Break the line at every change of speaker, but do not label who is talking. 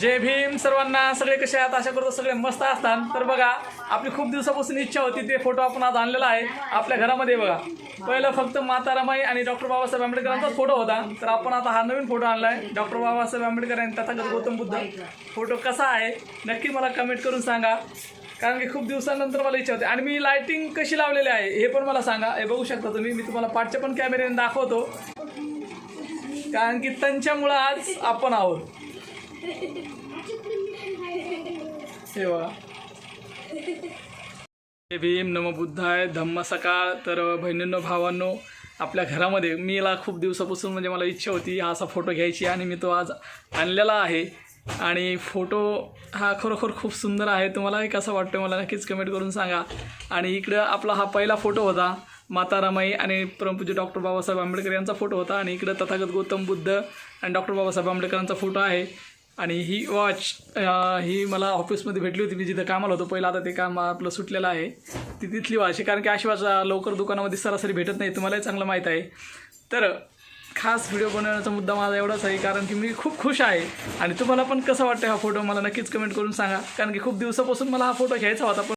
जय भीम सर्वांना सगळे कसे आहात? आशा करतो सगळे मस्त असतात. तर बघा आपली खूप दिवसापासून इच्छा होती ते फोटो आपण आज आणलेला आहे. आपल्या घरामध्ये बघा. पहिलं फक्त माता रमाई आणि डॉक्टर बाबासाहेब आंबेडकरांचाच फोटो होता. तर आपण आता हा नवीन फोटो आणला आहे डॉक्टर बाबासाहेब आंबेडकर आणि तथागत गौतम बुद्ध. फोटो कसा आहे? नक्की मला कमेंट करून सांगा. कारण की खूप दिवसानंतर मला इच्छा होती. आणि मी लायटिंग कशी लावलेली आहे हे पण मला सांगा. हे बघू शकता तुम्ही. मी तुम्हाला पाठच्या पण कॅमेऱ्याने दाखवतो. कारण की त्यांच्यामुळं आज आपण आहोत. हे भीम नम बुद्धाय धम्म सकाळ. तर बहिणींनो भावांनो आपल्या घरामध्ये मीला खूप दिवसापासून म्हणजे मला इच्छा होती हा असा फोटो घ्यायची आणि मी तो आज आणलेला आहे. आणि फोटो हा खरोखर खूप सुंदर आहे. तुम्हालाही कसा वाटतो मला नक्कीच कमेंट करून सांगा. आणि इकडं आपला हा पहिला फोटो होता माता रमाई आणि परमपूज्य डॉक्टर बाबासाहेब आंबेडकर यांचा फोटो होता. आणि इकडं तथागत गौतम बुद्ध आणि डॉक्टर बाबासाहेब आंबेडकरांचा फोटो आहे. आणि ही वॉच ही मला ऑफिसमध्ये भेटली होती मी जिथं कामाला होतो पहिलं आता ते काम आपलं सुटलेलं आहे. ती तिथली वॉच आहे कारण की अशी वॉच लवकर दुकानामध्ये सरासरी भेटत नाही तुम्हालाही चांगलं माहीत आहे. तर खास व्हिडिओ बनवण्याचा मुद्दा माझा एवढाच आहे कारण की मी खूप खुश आहे. आणि तुम्हाला पण कसं वाटतं हा फोटो मला नक्कीच कमेंट करून सांगा. कारण की खूप दिवसापासून मला हा फोटो घ्यायचा होता पण